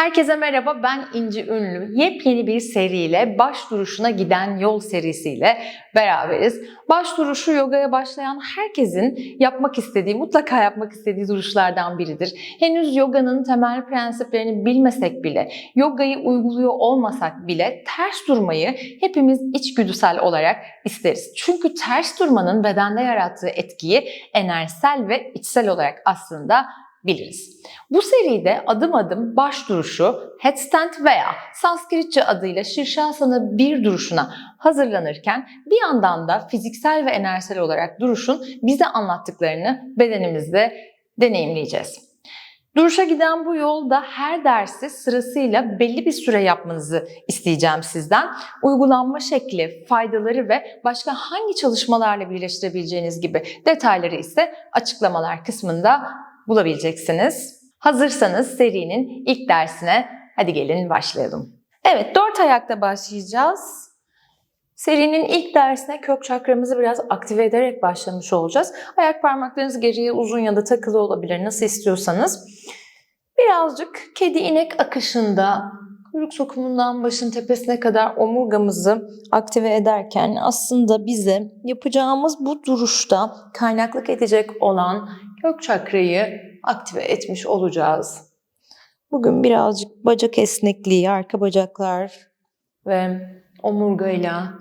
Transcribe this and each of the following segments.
Herkese merhaba, ben İnci Ünlü. Yepyeni bir seriyle Baş Duruşuna Giden Yol serisiyle beraberiz. Baş duruşu yogaya başlayan herkesin yapmak istediği, mutlaka yapmak istediği duruşlardan biridir. Henüz yoganın temel prensiplerini bilmesek bile, yogayı uyguluyor olmasak bile ters durmayı hepimiz içgüdüsel olarak isteriz. Çünkü ters durmanın bedende yarattığı etkiyi enerjisel ve içsel olarak aslında biliriz. Bu seride adım adım baş duruşu, headstand veya Sanskritçe adıyla Şirşasana bir duruşuna hazırlanırken bir yandan da fiziksel ve enerjisel olarak duruşun bize anlattıklarını bedenimizde deneyimleyeceğiz. Duruşa giden bu yolda her dersi sırasıyla belli bir süre yapmanızı isteyeceğim sizden. Uygulanma şekli, faydaları ve başka hangi çalışmalarla birleştirebileceğiniz gibi detayları ise açıklamalar kısmında bulabileceksiniz. Hazırsanız serinin ilk dersine hadi gelin başlayalım. Evet, dört ayakta başlayacağız. Serinin ilk dersine kök çakramızı biraz aktive ederek başlamış olacağız. Ayak parmaklarınız geriye uzun ya da takılı olabilir nasıl istiyorsanız. Birazcık kedi inek akışında kuyruk sokumundan başın tepesine kadar omurgamızı aktive ederken aslında bize yapacağımız bu duruşta kaynaklık edecek olan kök çakrayı aktive etmiş olacağız. Bugün birazcık bacak esnekliği, arka bacaklar ve omurgayla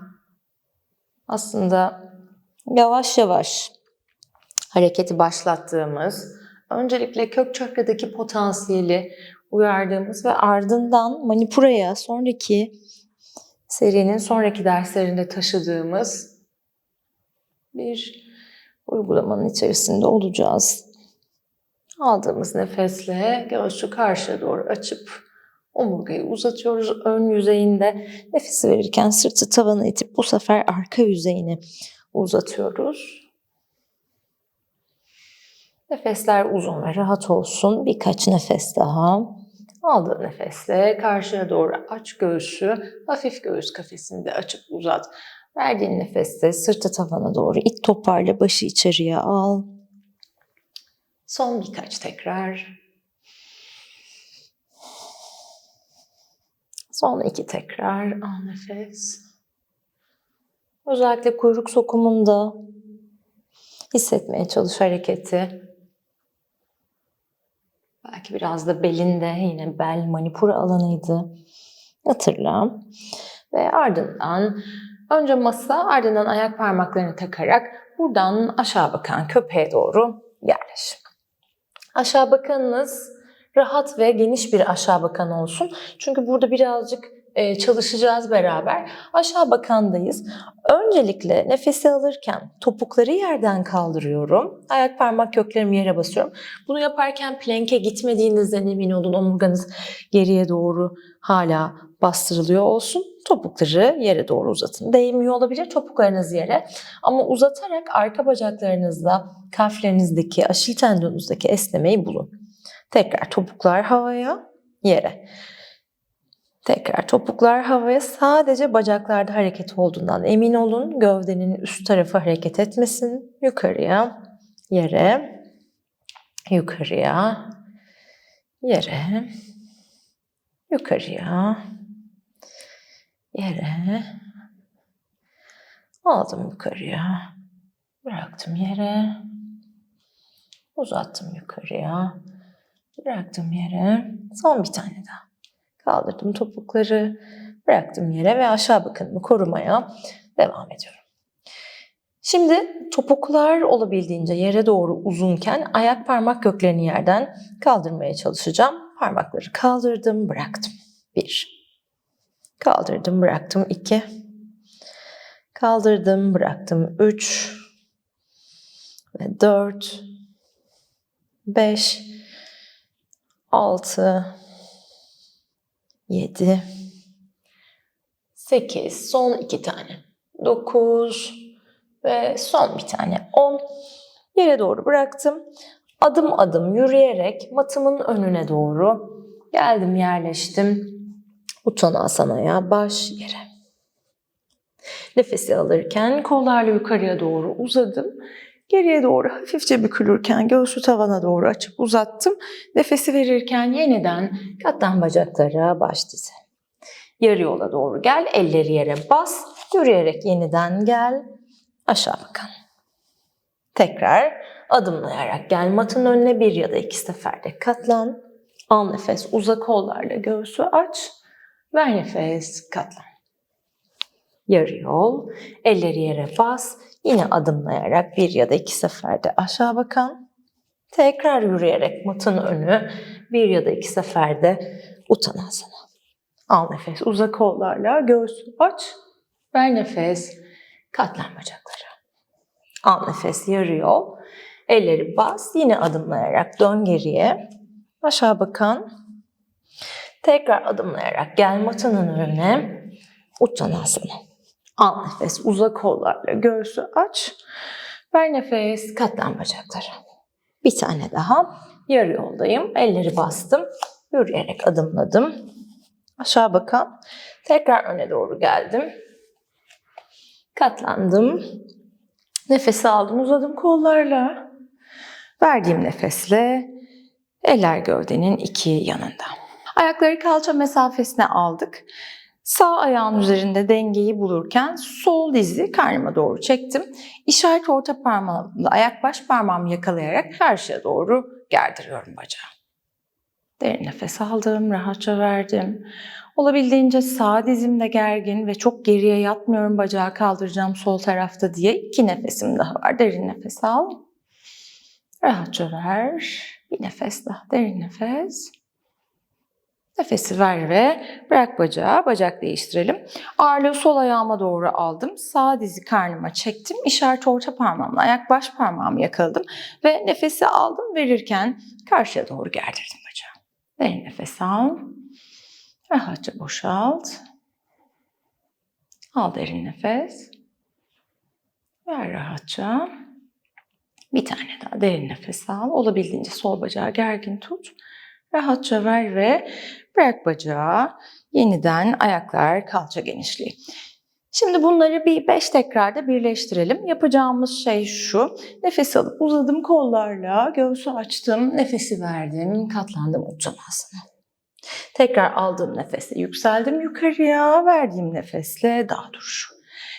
aslında yavaş yavaş hareketi başlattığımız, öncelikle kök çakradaki potansiyeli uyardığımız ve ardından manipuraya sonraki serinin sonraki derslerinde taşıdığımız bir uygulamanın içerisinde olacağız. Aldığımız nefesle göğsü karşıya doğru açıp omurgayı uzatıyoruz ön yüzeyinde. Nefesi verirken sırtı tavana itip bu sefer arka yüzeyini uzatıyoruz. Nefesler uzun ve rahat olsun. Birkaç nefes daha. Aldığın nefesle karşıya doğru aç göğsü. Hafif göğüs kafesini de açıp uzat. Verdiğin nefeste sırtı tavana doğru it toparla başı içeriye al. Son birkaç tekrar. Son iki tekrar. Al nefes. Özellikle kuyruk sokumunda hissetmeye çalış hareketi. Belki biraz da belinde yine bel manipura alanıydı. Hatırla. Ve ardından önce masa ardından ayak parmaklarını takarak buradan aşağı bakan köpeğe doğru yerleş. Aşağı bakanınız rahat ve geniş bir aşağı bakan olsun. Çünkü burada birazcık çalışacağız beraber. Aşağı bakandayız. Öncelikle nefesi alırken topukları yerden kaldırıyorum. Ayak parmak köklerimi yere basıyorum. Bunu yaparken plank'e gitmediğinizden emin olun. Omurganız geriye doğru hala bastırılıyor olsun. Topukları yere doğru uzatın. Değmiyor olabilir topuklarınız yere. Ama uzatarak arka bacaklarınızla kalflerinizdeki, aşil tendonunuzdaki esnemeyi bulun. Tekrar topuklar havaya, yere. Tekrar topuklar havaya sadece bacaklarda hareket olduğundan emin olun. Gövdenin üst tarafı hareket etmesin. Yukarıya, yere, yukarıya, yere, yukarıya, yere. Aldım yukarıya, bıraktım yere, uzattım yukarıya, bıraktım yere. Son bir tane daha. Kaldırdım topukları, bıraktım yere ve aşağı bakınımı korumaya devam ediyorum. Şimdi topuklar olabildiğince yere doğru uzunken ayak parmak köklerini yerden kaldırmaya çalışacağım. Parmakları kaldırdım, bıraktım. Bir. Kaldırdım, bıraktım. iki. Kaldırdım, bıraktım. Üç. Ve dört. Beş. Altı. 7 8 son 2 tane 9 ve son bir tane 10 yere doğru bıraktım. Adım adım yürüyerek matımın önüne doğru geldim yerleştim. Uttanasana'a baş yere. Nefesi alırken kollarla yukarıya doğru uzadım. Geriye doğru hafifçe bükülürken göğsü tavana doğru açıp uzattım. Nefesi verirken yeniden katlan bacaklara baş dize. Yarı yola doğru gel, elleri yere bas, yürüyerek yeniden gel, aşağı bakalım. Tekrar adımlayarak gel matın önüne bir ya da iki seferde katlan. Al nefes, uzak kollarla göğsü aç. Ver nefes, katlan. Yarı yol, elleri yere bas. Yine adımlayarak bir ya da iki seferde aşağı bakan. Tekrar yürüyerek matın önü bir ya da iki seferde utanasana. Al nefes, uzak kollarla göğsü aç. Ver nefes, katlan bacakları. Al nefes, yarı yol. Elleri bas, yine adımlayarak dön geriye. Aşağı bakan. Tekrar adımlayarak gel matının önüne. Uttanasana. Al nefes, uzak kollarla göğsü aç. Ver nefes, katlan bacakları. Bir tane daha. Yarı yoldayım. Elleri bastım. Yürüyerek adımladım. Aşağı bakan. Tekrar öne doğru geldim. Katlandım. Nefesi aldım, uzadım kollarla. Verdiğim nefesle eller gövdenin iki yanında. Ayakları kalça mesafesine aldık. Sağ ayağın üzerinde dengeyi bulurken sol dizi karnıma doğru çektim. İşaret orta parmağımla ayak baş parmağımı yakalayarak karşıya doğru gerdiriyorum bacağı. Derin nefes aldım, rahatça verdim. Olabildiğince sağ dizim de gergin ve çok geriye yatmıyorum bacağı kaldıracağım sol tarafta diye iki nefesim daha var. Derin nefes al. Rahatça ver. Bir nefes daha. Derin nefes. Nefesi ver ve bırak bacağı. Bacak değiştirelim. Ağırlığı sol ayağıma doğru aldım. Sağ dizi karnıma çektim. İşaret orta parmağımla ayak baş parmağımı yakaladım. Ve nefesi aldım verirken karşıya doğru gerdirdim bacağı. Derin nefes al. Rahatça boşalt. Al derin nefes. Ver rahatça. Bir tane daha derin nefes al. Olabildiğince sol bacağı gergin tut. Rahatça ver ve bırak bacağı. Yeniden ayaklar kalça genişliği. Şimdi bunları bir 5 tekrarda birleştirelim. Yapacağımız şey şu. Nefes alıp uzadım kollarla, göğsü açtım, nefesi verdim, katlandım uttanasana. Tekrar aldığım nefesle yükseldim yukarıya, verdiğim nefesle dağ duruşu.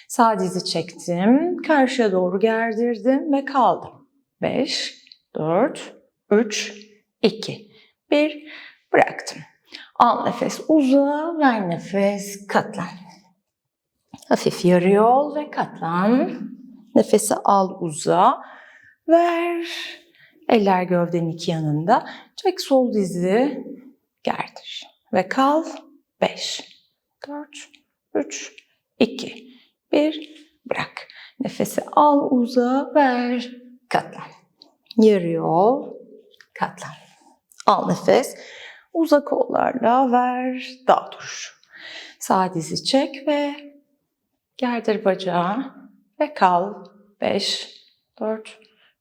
Sağ dizi çektim, karşıya doğru gerdirdim ve kaldım. 5, 4, 3, 2, 1, bıraktım. Al nefes uza, ver nefes, katlan. Hafif yarı yol ve katlan. Nefesi al uza, ver. Eller gövdenin iki yanında. Çek sol dizi, gerdir. Ve kal. 5, 4, 3, 2, 1. Bırak. Nefesi al uza, ver. Katlan. Yarı yol, katlan. Al nefes. Uzak kollarla ver. Dağ duruş. Sağ dizi çek ve gerdir bacağı ve kal. 5, 4,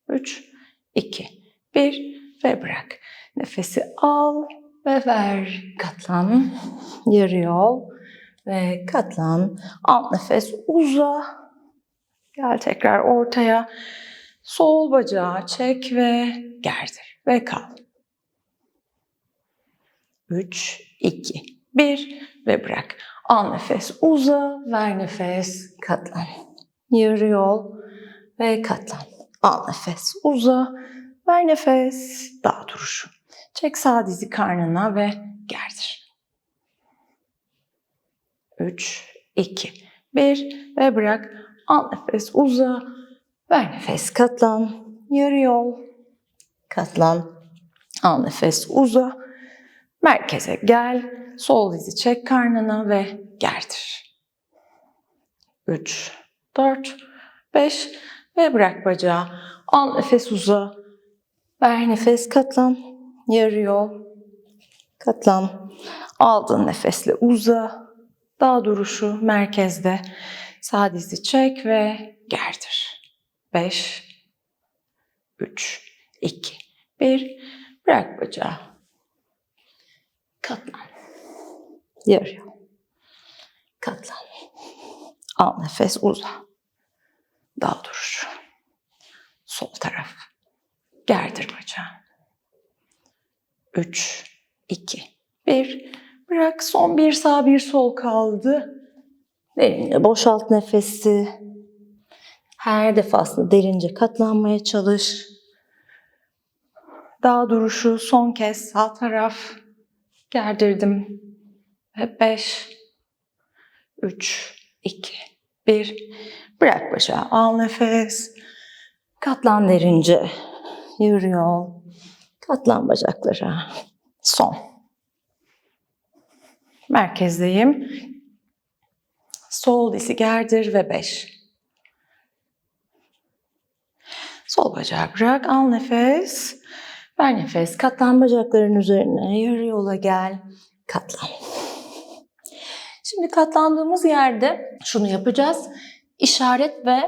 3, 2, 1 ve bırak. Nefesi al ve ver. Katlan. Yarı yol ve katlan. Al nefes uza. Gel tekrar ortaya. Sol bacağı çek ve gerdir ve kal. 3, 2, 1 ve bırak. Al nefes uza, ver nefes, katlan. Yarı yol ve katlan. Al nefes uza, ver nefes, dağ duruşu. Çek sağ dizi karnına ve gerdir. 3, 2, 1 ve bırak. Al nefes uza, ver nefes katlan. Yarı yol, katlan. Al nefes uza, merkeze gel. Sol dizi çek karnına ve gerdir. 3, 4, 5 ve bırak bacağı. Al nefes uza. Ver nefes katlan. Yarı yol. Katlan. Aldığın nefesle uza. Dağ duruşu merkezde. Sağ dizi çek ve gerdir. 5, 3, 2, 1. Bırak bacağı. Katlan. Yarı yol. Katlan. Al nefes uza. Dağ duruşu. Sol taraf. Gerdir bacağı. 3, 2, 1. Bırak son bir sağ bir sol kaldı. Derince boşalt nefesi. Her defasında derince katlanmaya çalış. Dağ duruşu son kez sağ taraf. Gerdirdim. Ve 5, 3, 2, 1. Bırak bacağı. Al nefes. Katlan derince. Yürü yol. Katlan bacaklara. Son. Merkezdeyim. Sol dizi gerdir ve 5. Sol bacağı bırak. Al nefes. Ver nefes. Katlan bacakların üzerine. Yarı yola gel. Katlan. Şimdi katlandığımız yerde şunu yapacağız. İşaret ve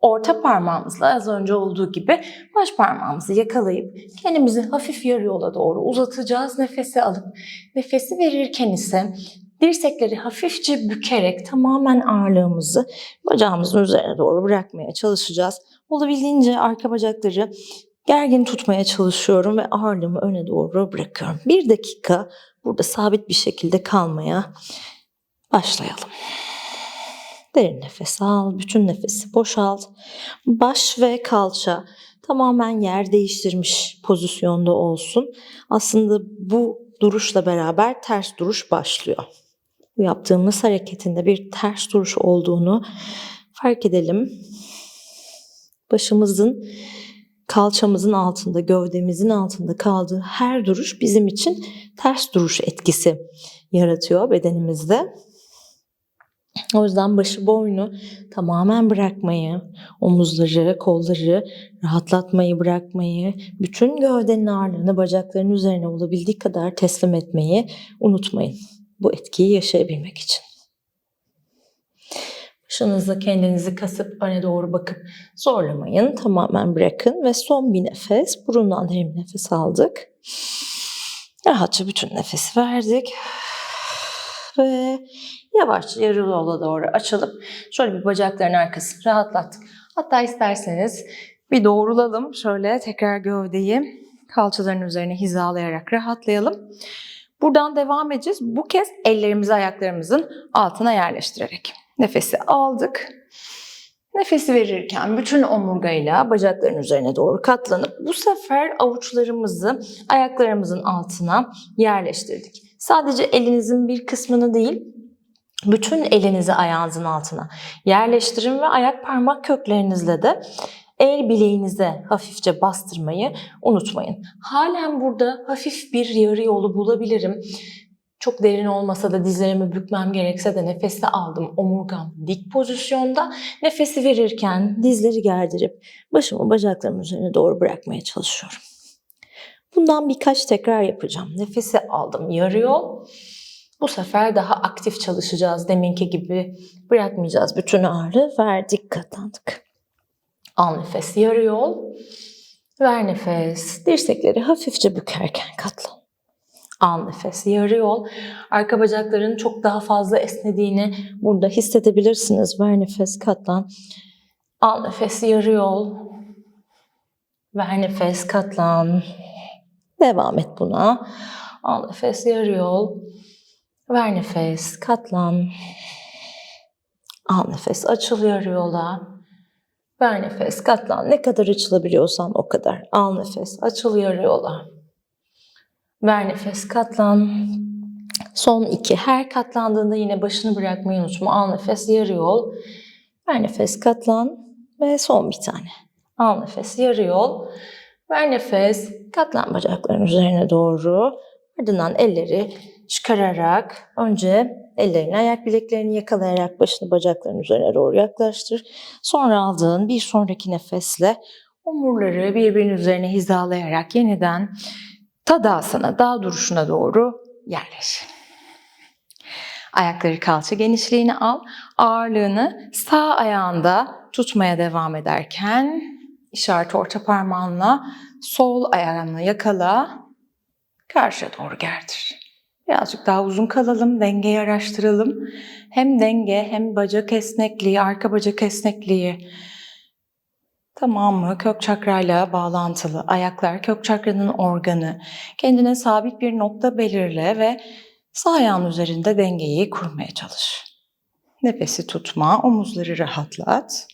orta parmağımızla az önce olduğu gibi baş parmağımızı yakalayıp kendimizi hafif yarı yola doğru uzatacağız. Nefesi alıp nefesi verirken ise dirsekleri hafifçe bükerek tamamen ağırlığımızı bacağımızın üzerine doğru bırakmaya çalışacağız. Olabildiğince arka bacakları gergin tutmaya çalışıyorum ve ağırlığımı öne doğru bırakıyorum. Bir dakika burada sabit bir şekilde kalmaya başlayalım. Derin nefes al, bütün nefesi boşalt. Baş ve kalça tamamen yer değiştirmiş pozisyonda olsun. Aslında bu duruşla beraber ters duruş başlıyor. Bu yaptığımız hareketinde bir ters duruş olduğunu fark edelim. Başımızın kalçamızın altında, gövdemizin altında kaldığı her duruş bizim için ters duruş etkisi yaratıyor bedenimizde. O yüzden başı boynu tamamen bırakmayı, omuzları, kolları rahatlatmayı bırakmayı, bütün gövdenin ağırlığını bacakların üzerine olabildiği kadar teslim etmeyi unutmayın. Bu etkiyi yaşayabilmek için. Başınızla kendinizi kasıp öne doğru bakıp zorlamayın. Tamamen bırakın ve son bir nefes. Burundan derin nefes aldık. Rahatça bütün nefesi verdik. Ve yavaşça yarı yola doğru açılıp şöyle bir bacakların arkasını rahatlattık. Hatta isterseniz bir doğrulalım. Şöyle tekrar gövdeyi kalçaların üzerine hizalayarak rahatlayalım. Buradan devam edeceğiz. Bu kez ellerimizi ayaklarımızın altına yerleştirerek. Nefesi aldık. Nefesi verirken bütün omurgayla bacakların üzerine doğru katlanıp bu sefer avuçlarımızı ayaklarımızın altına yerleştirdik. Sadece elinizin bir kısmını değil, bütün elinizi ayağınızın altına yerleştirin ve ayak parmak köklerinizle de el bileğinize hafifçe bastırmayı unutmayın. Halen burada hafif bir yarı yolu bulabilirim. Çok derin olmasa da dizlerimi bükmem gerekse de nefesi aldım. Omurgam dik pozisyonda. Nefesi verirken dizleri gerdirip başımı bacaklarımın üzerine doğru bırakmaya çalışıyorum. Bundan birkaç tekrar yapacağım. Nefesi aldım yarı yol. Bu sefer daha aktif çalışacağız. Deminki gibi bırakmayacağız. Bütün ağırlığı verdik, katlandık. Al nefes yarı yol. Ver nefes. Dirsekleri hafifçe bükerken katlan. Al nefes yarı yol. Arka bacakların çok daha fazla esnediğini burada hissedebilirsiniz. Ver nefes katlan. Al nefes yarı yol. Ver nefes katlan. Devam et buna. Al nefes yarı yol. Ver nefes katlan. Al nefes açıl yarı yola. Ver nefes katlan. Ne kadar açılabiliyorsan o kadar. Al nefes açıl yarı yola. Ver nefes katlan. Son iki. Her katlandığında yine başını bırakmayı unutma. Al nefes yarı yol. Ver nefes katlan. Ve son bir tane. Al nefes yarı yol. Ver nefes. Katlan bacakların üzerine doğru. Ardından elleri çıkararak önce ellerini ayak bileklerini yakalayarak başını bacakların üzerine doğru yaklaştır. Sonra aldığın bir sonraki nefesle omurları birbirinin üzerine hizalayarak yeniden tadasana, dağ duruşuna doğru yerleş. Ayakları kalça genişliğini al. Ağırlığını sağ ayağında tutmaya devam ederken işaret orta parmağınla sol ayağını yakala. Karşıya doğru gerdir. Birazcık daha uzun kalalım, dengeyi araştıralım. Hem denge hem bacak esnekliği, arka bacak esnekliği Tamamı kök çakrayla bağlantılı. Ayaklar kök çakranın organı. Kendine sabit bir nokta belirle ve sağ ayağın üzerinde dengeyi kurmaya çalış. Nefesi tutma, omuzları rahatlat.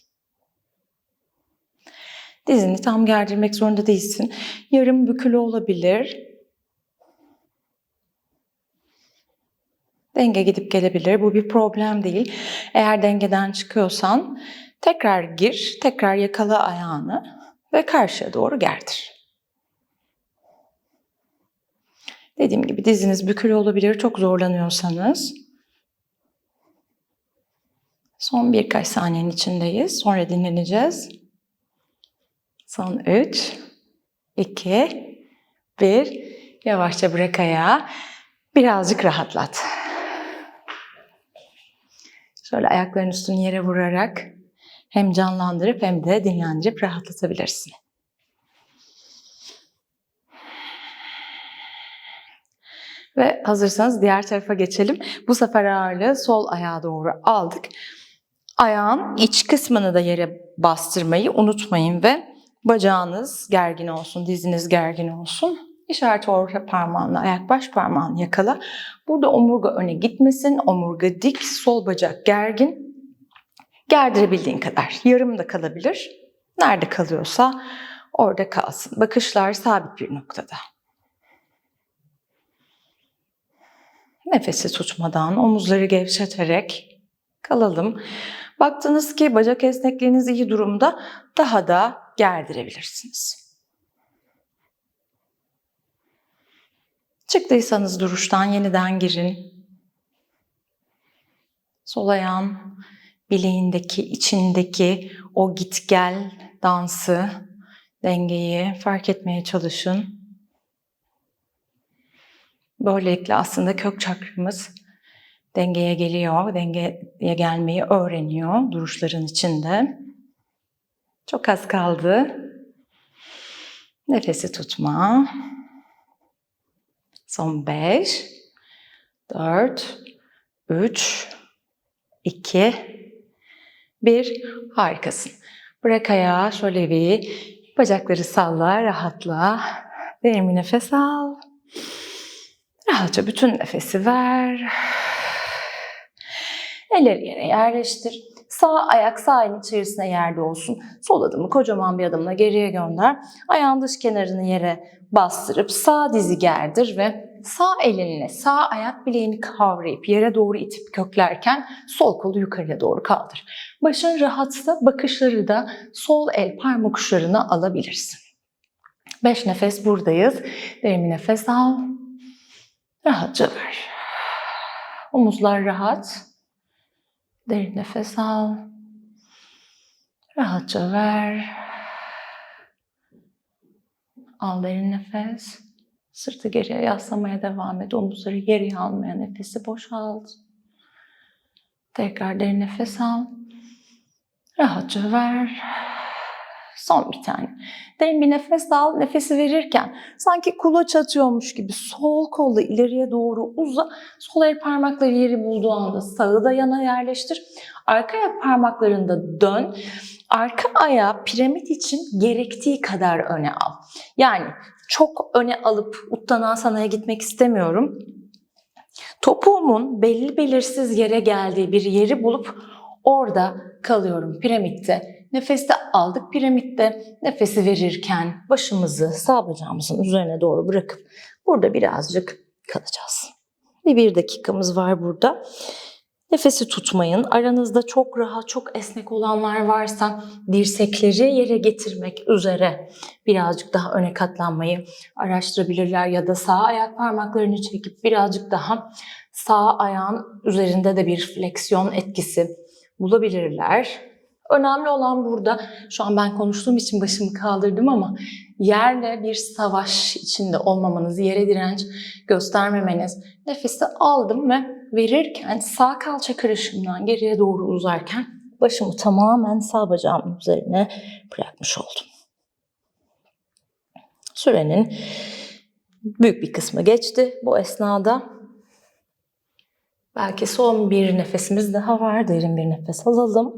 Dizini tam gerdirmek zorunda değilsin. Yarım bükülü olabilir. Denge gidip gelebilir. Bu bir problem değil. Eğer dengeden çıkıyorsan tekrar gir, tekrar yakala ayağını ve karşıya doğru gerdir. Dediğim gibi diziniz bükülü olabilir çok zorlanıyorsanız. Son birkaç saniyenin içindeyiz. Sonra dinleneceğiz. Son 3, 2, 1. Yavaşça bırak ayağı. Birazcık rahatlat. Şöyle ayakların üstünü yere vurarak hem canlandırıp hem de dinlendirip rahatlatabilirsin. Ve hazırsanız diğer tarafa geçelim. Bu sefer ağırlığı sol ayağa doğru aldık. Ayağın iç kısmını da yere bastırmayı unutmayın ve bacağınız gergin olsun, diziniz gergin olsun. İşaret orta parmağınla ayak baş parmağını yakala. Burada omurga öne gitmesin, omurga dik, sol bacak gergin. Gerdirebildiğin kadar. Yarım da kalabilir. Nerede kalıyorsa orada kalsın. Bakışlar sabit bir noktada. Nefesi tutmadan, omuzları gevşeterek kalalım. Baktınız ki bacak esnekliğiniz iyi durumda, daha da gerdirebilirsiniz. Çıktıysanız duruştan yeniden girin. Sol ayağın bileğindeki, içindeki o git gel dansı, dengeyi fark etmeye çalışın. Böylelikle aslında kök çakramız dengeye geliyor, dengeye gelmeyi öğreniyor duruşların içinde. Çok az kaldı. Nefesi tutma. Son 5, 4, 3, 2, 1. Harikasın. Bırak ayağı şöyle bir bacakları salla, rahatla. Derin bir nefes al. Rahatça bütün nefesi ver. Elleri yere yerleştir. Sağ ayak sağ içerisine yerde olsun. Sol adımı kocaman bir adımla geriye gönder. Ayağın dış kenarını yere bastırıp sağ dizi gerdir ve sağ elinle sağ ayak bileğini kavrayıp yere doğru itip köklerken sol kolu yukarıya doğru kaldır. Başın rahatsa bakışları da sol el parmak uçlarına alabilirsin. Beş nefes buradayız. Derin bir nefes al. Rahatça ver. Omuzlar rahat. Derin nefes al. Rahatça ver. Al derin nefes. Sırtı geriye yaslamaya devam et. Omuzları geriye almaya nefesi boşalt. Tekrar derin nefes al. Rahatça ver. Son bir tane. Derin bir nefes al. Nefesi verirken sanki kulaç atıyormuş gibi sol kolla ileriye doğru uza. Sol el parmakları yeri bulduğu anda sağı da yana yerleştir. Arka ayak parmaklarında dön. Arka ayağı piramit için gerektiği kadar öne al. Yani çok öne alıp Uttanasana'ya gitmek istemiyorum. Topuğumun belli belirsiz yere geldiği bir yeri bulup orada kalıyorum piramitte. Nefesi aldık piramitte. Nefesi verirken başımızı sağ bacağımızın üzerine doğru bırakıp burada birazcık kalacağız. Bir, bir dakikamız var burada. Nefesi tutmayın. Aranızda çok rahat, çok esnek olanlar varsa dirsekleri yere getirmek üzere birazcık daha öne katlanmayı araştırabilirler ya da sağ ayak parmaklarını çekip birazcık daha sağ ayağın üzerinde de bir fleksiyon etkisi bulabilirler. Önemli olan burada, şu an ben konuştuğum için başımı kaldırdım ama yerle bir savaş içinde olmamanız, yere direnç göstermemeniz. Nefesi aldım ve verirken sağ kalça karışımdan geriye doğru uzarken başımı tamamen sağ bacağımın üzerine bırakmış oldum. Sürenin büyük bir kısmı geçti bu esnada. Belki son bir nefesimiz daha var. Derin bir nefes alalım.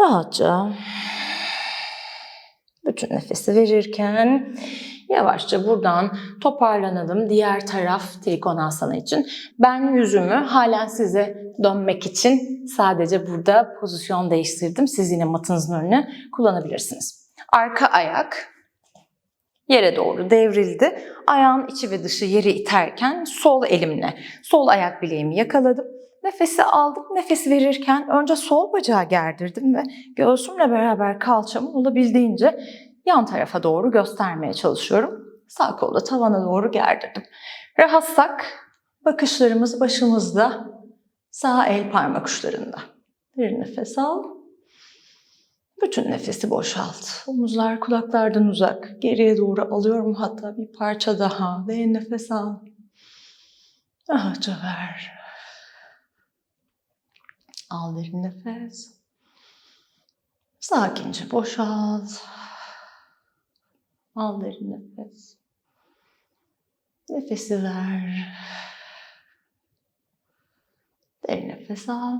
Rahatça Bütün nefesi verirken yavaşça buradan toparlanalım. Diğer taraf Trikonasana için. Ben yüzümü halen size dönmek için sadece burada pozisyon değiştirdim. Siz yine matınızın önüne kullanabilirsiniz. Arka ayak yere doğru devrildi. Ayağın içi ve dışı yeri iterken sol elimle sol ayak bileğimi yakaladım. Nefesi aldım. Nefesi verirken önce sol bacağı gerdirdim ve göğsümle beraber kalçamı olabildiğince yan tarafa doğru göstermeye çalışıyorum. Sağ kolu da tavana doğru gerdirdim. Rahatsak bakışlarımız başımızda, sağ el parmak uçlarında. Bir nefes al. Bütün nefesi boşalt. Omuzlar kulaklardan uzak. Geriye doğru alıyorum hatta bir parça daha. Derin nefes al. Rahatça ver. Al derin nefes. Sakince boşalt. Al derin nefes. Nefesi ver. Derin nefes al.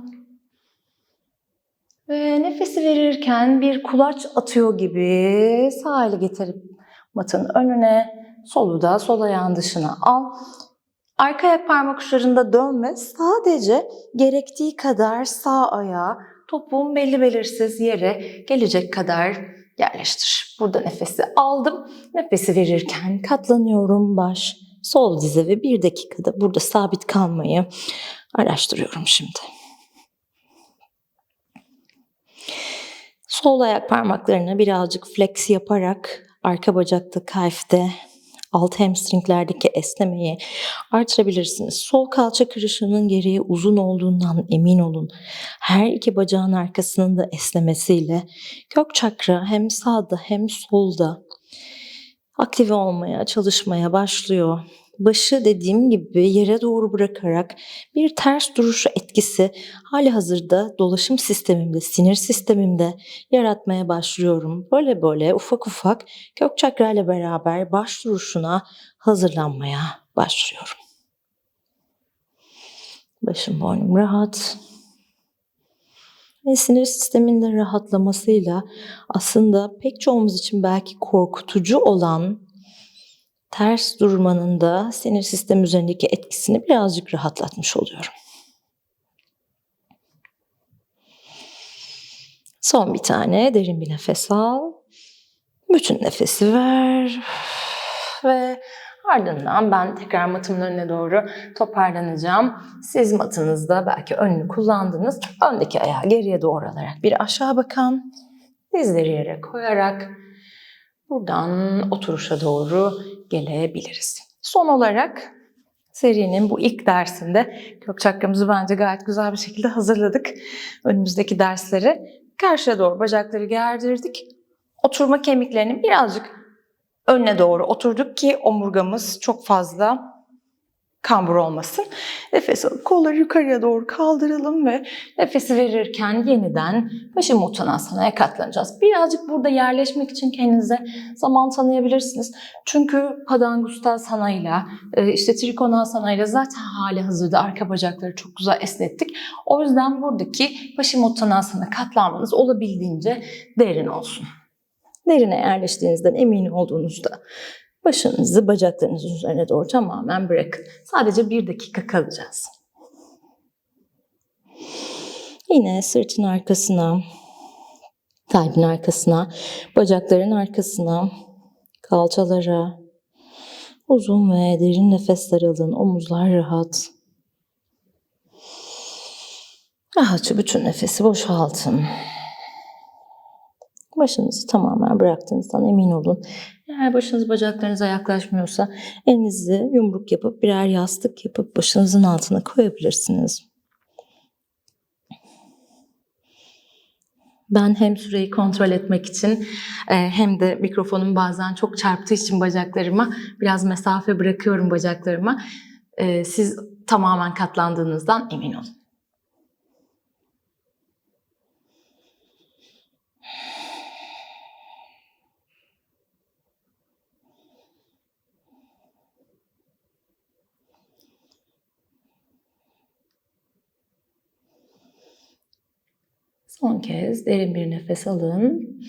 Ve nefesi verirken bir kulaç atıyor gibi sağ eli getirip matın önüne, solu da sol ayağın dışına al. Arka ayak parmak uçlarında dönme. Sadece gerektiği kadar sağ ayağı topuğun belli belirsiz yere gelecek kadar yerleştir. Burada nefesi aldım. Nefesi verirken katlanıyorum baş, sol dize ve bir dakikada burada sabit kalmayı araştırıyorum şimdi. Sol ayak parmaklarını birazcık flex yaparak arka bacakta kalfte alt hamstringlerdeki esnemeyi artırabilirsiniz. Sol kalça kırışının geriye uzun olduğundan emin olun. Her iki bacağın arkasının da esnemesiyle kök çakra hem sağda hem solda aktive olmaya, çalışmaya başlıyor. Başı dediğim gibi yere doğru bırakarak bir ters duruşu etkisi hali hazırda dolaşım sistemimde, sinir sistemimde yaratmaya başlıyorum. Böyle böyle ufak ufak kök çakra ile beraber baş duruşuna hazırlanmaya başlıyorum. Başım boynum rahat. Ve sinir sisteminde rahatlamasıyla aslında pek çoğumuz için belki korkutucu olan ters durmanın da sinir sistemi üzerindeki etkisini birazcık rahatlatmış oluyorum. Son bir tane derin bir nefes al. Bütün nefesi ver. Ve ardından ben tekrar matımın önüne doğru toparlanacağım. Siz matınızda belki önünü kullandınız. Öndeki ayağı geriye doğru alarak bir aşağı bakan, dizleri yere koyarak buradan oturuşa doğru gelebiliriz. Son olarak serinin bu ilk dersinde kök çakramızı bence gayet güzel bir şekilde hazırladık. Önümüzdeki dersleri karşıya doğru bacakları gerdirdik. Oturma kemiklerini birazcık önüne doğru oturduk ki omurgamız çok fazla kambur olmasın. Nefes alıp kolları yukarıya doğru kaldıralım ve nefesi verirken yeniden Paşimuttanasana katlanacağız. Birazcık burada yerleşmek için kendinize zaman tanıyabilirsiniz. Çünkü Padangusthasana ile e, işte Trikonasana ile zaten hali hazırda arka bacakları çok güzel esnettik. O yüzden buradaki Paşimuttanasana katlanmanız olabildiğince derin olsun. Derine yerleştiğinizden emin olduğunuzda başınızı bacaklarınızın üzerine doğru tamamen bırakın. Sadece bir dakika kalacağız. Yine sırtın arkasına, kalbin arkasına, bacakların arkasına, kalçalara uzun ve derin nefesler alın. Omuzlar rahat. Rahatça bütün nefesi boşaltın. Başınızı tamamen bıraktığınızdan emin olun. Eğer başınız bacaklarınıza yaklaşmıyorsa elinizi yumruk yapıp birer yastık yapıp başınızın altına koyabilirsiniz. Ben hem süreyi kontrol etmek için e, hem de mikrofonum bazen çok çarptığı için bacaklarıma biraz mesafe bırakıyorum bacaklarıma. E, Siz tamamen katlandığınızdan emin olun. Son kez derin bir nefes alın.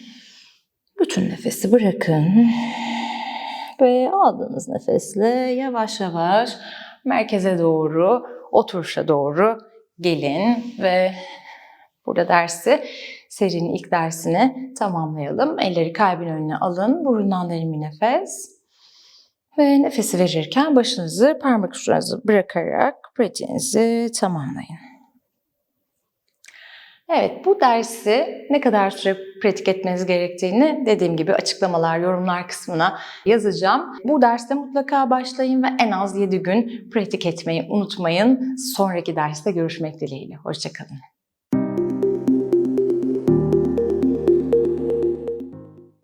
Bütün nefesi bırakın. Ve aldığınız nefesle yavaş yavaş merkeze doğru, oturuşa doğru gelin ve burada dersi serinin ilk dersini tamamlayalım. Elleri kalbin önüne alın. Burundan derin bir nefes. Ve nefesi verirken başınızı parmak uçlarınızı bırakarak pratiğinizi tamamlayın. Evet, bu dersi ne kadar süre pratik etmeniz gerektiğini dediğim gibi açıklamalar, yorumlar kısmına yazacağım. Bu derste mutlaka başlayın ve en az 7 gün pratik etmeyi unutmayın. Sonraki derste görüşmek dileğiyle. Hoşçakalın.